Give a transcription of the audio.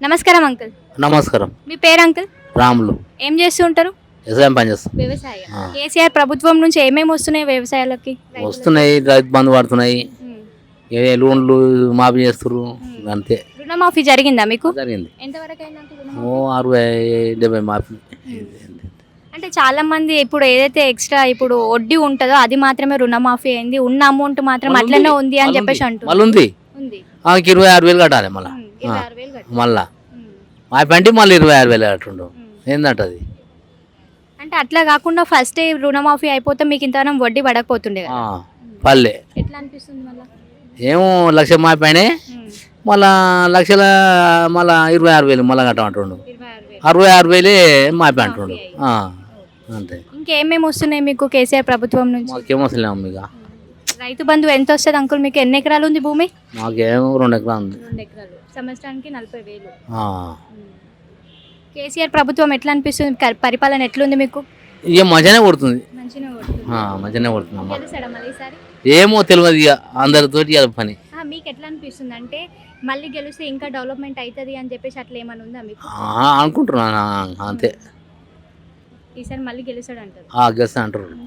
నమస్కారం అంకుల్. నమస్కారం. మీ పేరు అంకుల్? రాములు. ఏం చేస్తూ ఉంటారు? వ్యవసాయం వ్యవసాయం. కేసీఆర్ ప్రభుత్వం నుంచి ఏమేమి వస్తున్నాయి వ్యవసాయాలకి? వస్తున్నాయి రైతు బంధు పడుతున్నాయి. ఏ లోన్లు మాఫీ చేస్తారు అంతే. రుణమాఫీ జరిగిందా మీకు? జరిగింది. ఎంతవరకు? ఓ అరవై డెబ్బై మాఫీ. అంటే చాలా మంది ఇప్పుడు ఏదైతే ఎక్స్ట్రా ఇప్పుడు వడ్డీ ఉంటుందో అది మాత్రమే రుణమాఫీ అయింది. ఉన్న అమౌంట్ మాత్రం అట్లనే ఉంది. అని చెప్పేసి. అంటుంది మళ్ళీ ఉంది. ఇరవై ఆరు వేలు కట్టాలి మళ్ళీ. మళ్ళా. మా పంటి మళ్ళీ ఇరవై ఆరు వేలు కట్టుండు. ఏందంట అది అంటే అట్లా కాకుండా ఫస్ట్ రుణమాఫీ అయిపోతే మీకు ఇంతగానం వడ్డీ పడకపోతుండే పల్లె. ఎట్లా అనిపిస్తుంది మళ్ళీ? ఏమో లక్ష మాఫీ అయినాయి. మళ్ళా లక్షల మళ్ళా ఇరవై ఆరు వేలు మళ్ళీ కట్టమంటుండు. అరవై ఆరు వేలే మాఫీ అంటుండు. అంతే. ఇంకేమేమి వస్తున్నాయి మీకు కేసీఆర్ ప్రభుత్వం నుంచి? అసలు ఇక. రైతు బంధు ఎంత వస్తుంది అంకుల్? మీకు ఎన్ని ఎకరాలు ఉంది భూమి? మాకేమో రెండు ఎకరాలు ఉంది. రెండు ఎకరాలు. సంవత్సరానికి నలభై వేలు. కేసీఆర్ ప్రభుత్వం ఎట్లా అనిపిస్తుంది? కర్- పరిపాలన ఎట్లుంది మీకు? ఇక మంచిగానే కొడుతుంది. మంచిగా కొడుతుంది. ఆ, కొడుతుంది అమ్మ. గెలుస్తాడా మళ్ళీ ఈసారి? ఏమో తెలియదు ఇక అందరితోటి ఇక పని. ఆ, మీకు ఎట్లా అనిపిస్తుంది? అంటే మళ్ళీ గెలిస్తే ఇంకా డెవలప్మెంట్ అవుతుంది అని చెప్పేసి అట్లా ఏమైనా ఉందా మీకు? ఆ, అనుకుంటున్నాను ఆ, అంతే. ఈసారి మళ్ళీ గెలుస్తాడు అంటారు ఆ గెస్ అంటారు.